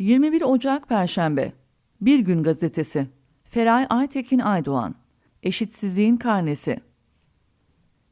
21 Ocak Perşembe Bir Gün Gazetesi Feray Aytekin Aydoğan Eşitsizliğin Karnesi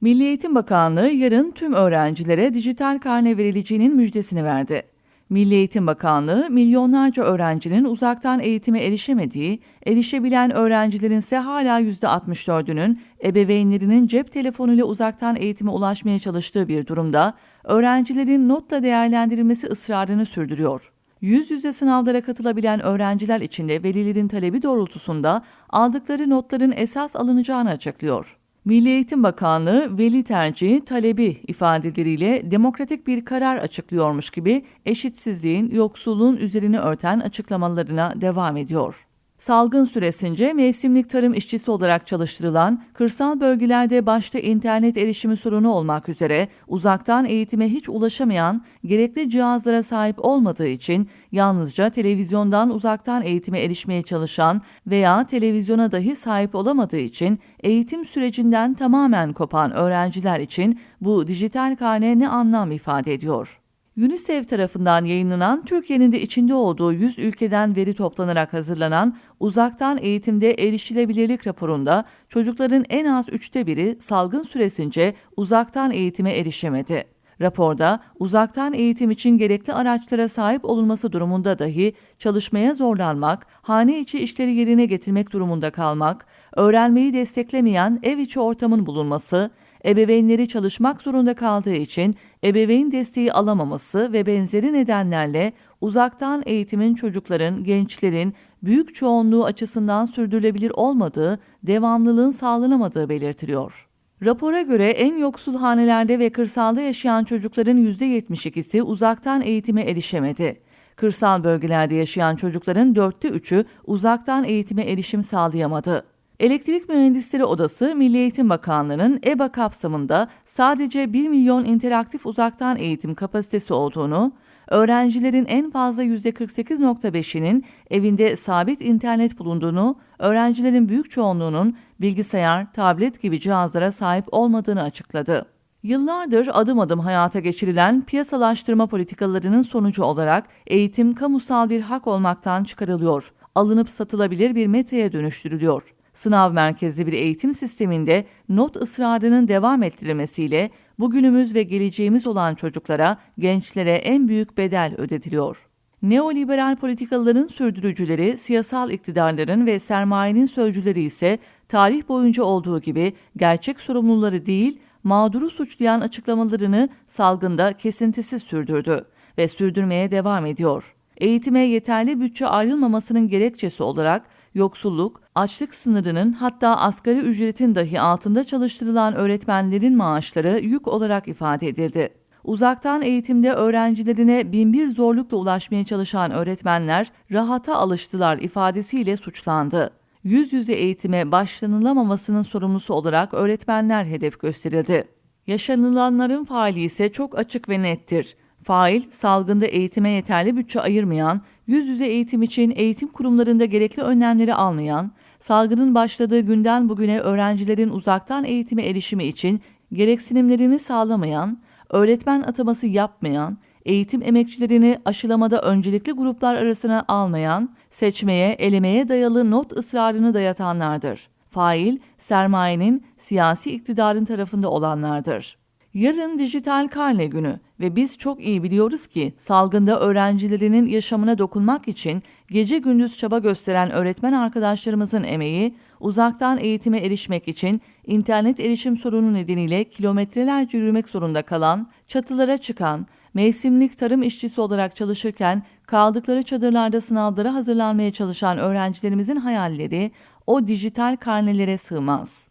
Milli Eğitim Bakanlığı yarın tüm öğrencilere dijital karne verileceğinin müjdesini verdi. Milli Eğitim Bakanlığı milyonlarca öğrencinin uzaktan eğitime erişemediği, erişebilen öğrencilerin ise hala %64'ünün ebeveynlerinin cep telefonuyla uzaktan eğitime ulaşmaya çalıştığı bir durumda öğrencilerin notla değerlendirilmesi ısrarını sürdürüyor. Yüz yüze sınavlara katılabilen öğrenciler için de velilerin talebi doğrultusunda aldıkları notların esas alınacağını açıklıyor. Milli Eğitim Bakanlığı veli tercihi talebi ifadeleriyle demokratik bir karar açıklıyormuş gibi eşitsizliğin, yoksulluğun üzerini örten açıklamalarına devam ediyor. Salgın süresince mevsimlik tarım işçisi olarak çalıştırılan, kırsal bölgelerde başta internet erişimi sorunu olmak üzere uzaktan eğitime hiç ulaşamayan, gerekli cihazlara sahip olmadığı için yalnızca televizyondan uzaktan eğitime erişmeye çalışan veya televizyona dahi sahip olamadığı için eğitim sürecinden tamamen kopan öğrenciler için bu dijital karne ne anlam ifade ediyor? UNICEF tarafından yayınlanan Türkiye'nin de içinde olduğu 100 ülkeden veri toplanarak hazırlanan Uzaktan Eğitimde Erişilebilirlik raporunda çocukların en az üçte biri salgın süresince uzaktan eğitime erişemedi. Raporda uzaktan eğitim için gerekli araçlara sahip olunması durumunda dahi çalışmaya zorlanmak, hane içi işleri yerine getirmek durumunda kalmak, öğrenmeyi desteklemeyen ev içi ortamın bulunması, ebeveynleri çalışmak zorunda kaldığı için ebeveyn desteği alamaması ve benzeri nedenlerle uzaktan eğitimin çocukların, gençlerin büyük çoğunluğu açısından sürdürülebilir olmadığı, devamlılığın sağlanamadığı belirtiliyor. Rapora göre en yoksul hanelerde ve kırsalda yaşayan çocukların %72'si uzaktan eğitime erişemedi. Kırsal bölgelerde yaşayan çocukların dörtte üçü uzaktan eğitime erişim sağlayamadı. Elektrik Mühendisleri Odası Milli Eğitim Bakanlığı'nın EBA kapsamında sadece 1 milyon interaktif uzaktan eğitim kapasitesi olduğunu, öğrencilerin en fazla %48.5'inin evinde sabit internet bulunduğunu, öğrencilerin büyük çoğunluğunun bilgisayar, tablet gibi cihazlara sahip olmadığını açıkladı. Yıllardır adım adım hayata geçirilen piyasalaştırma politikalarının sonucu olarak eğitim kamusal bir hak olmaktan çıkarılıyor, alınıp satılabilir bir metaya dönüştürülüyor. Sınav merkezli bir eğitim sisteminde not ısrarının devam ettirilmesiyle bugünümüz ve geleceğimiz olan çocuklara, gençlere en büyük bedel ödetiliyor. Neoliberal politikaların sürdürücüleri, siyasal iktidarların ve sermayenin sözcüleri ise tarih boyunca olduğu gibi gerçek sorumluları değil, mağduru suçlayan açıklamalarını salgında kesintisiz sürdürdü ve sürdürmeye devam ediyor. Eğitime yeterli bütçe ayrılmamasının gerekçesi olarak yoksulluk, açlık sınırının hatta asgari ücretin dahi altında çalıştırılan öğretmenlerin maaşları yük olarak ifade edildi. Uzaktan eğitimde öğrencilerine binbir zorlukla ulaşmaya çalışan öğretmenler rahata alıştılar ifadesiyle suçlandı. Yüz yüze eğitime başlanılamamasının sorumlusu olarak öğretmenler hedef gösterildi. Yaşanılanların faali ise çok açık ve nettir. Fail, salgında eğitime yeterli bütçe ayırmayan, yüz yüze eğitim için eğitim kurumlarında gerekli önlemleri almayan, salgının başladığı günden bugüne öğrencilerin uzaktan eğitime erişimi için gereksinimlerini sağlamayan, öğretmen ataması yapmayan, eğitim emekçilerini aşılamada öncelikli gruplar arasına almayan, seçmeye, elemeye dayalı not ısrarını dayatanlardır. Fail, sermayenin, siyasi iktidarın tarafında olanlardır. Yarın dijital karne günü ve biz çok iyi biliyoruz ki salgında öğrencilerinin yaşamına dokunmak için gece gündüz çaba gösteren öğretmen arkadaşlarımızın emeği, uzaktan eğitime erişmek için internet erişim sorunu nedeniyle kilometrelerce yürümek zorunda kalan, çatılara çıkan, mevsimlik tarım işçisi olarak çalışırken kaldıkları çadırlarda sınavlara hazırlanmaya çalışan öğrencilerimizin hayalleri o dijital karnelere sığmaz.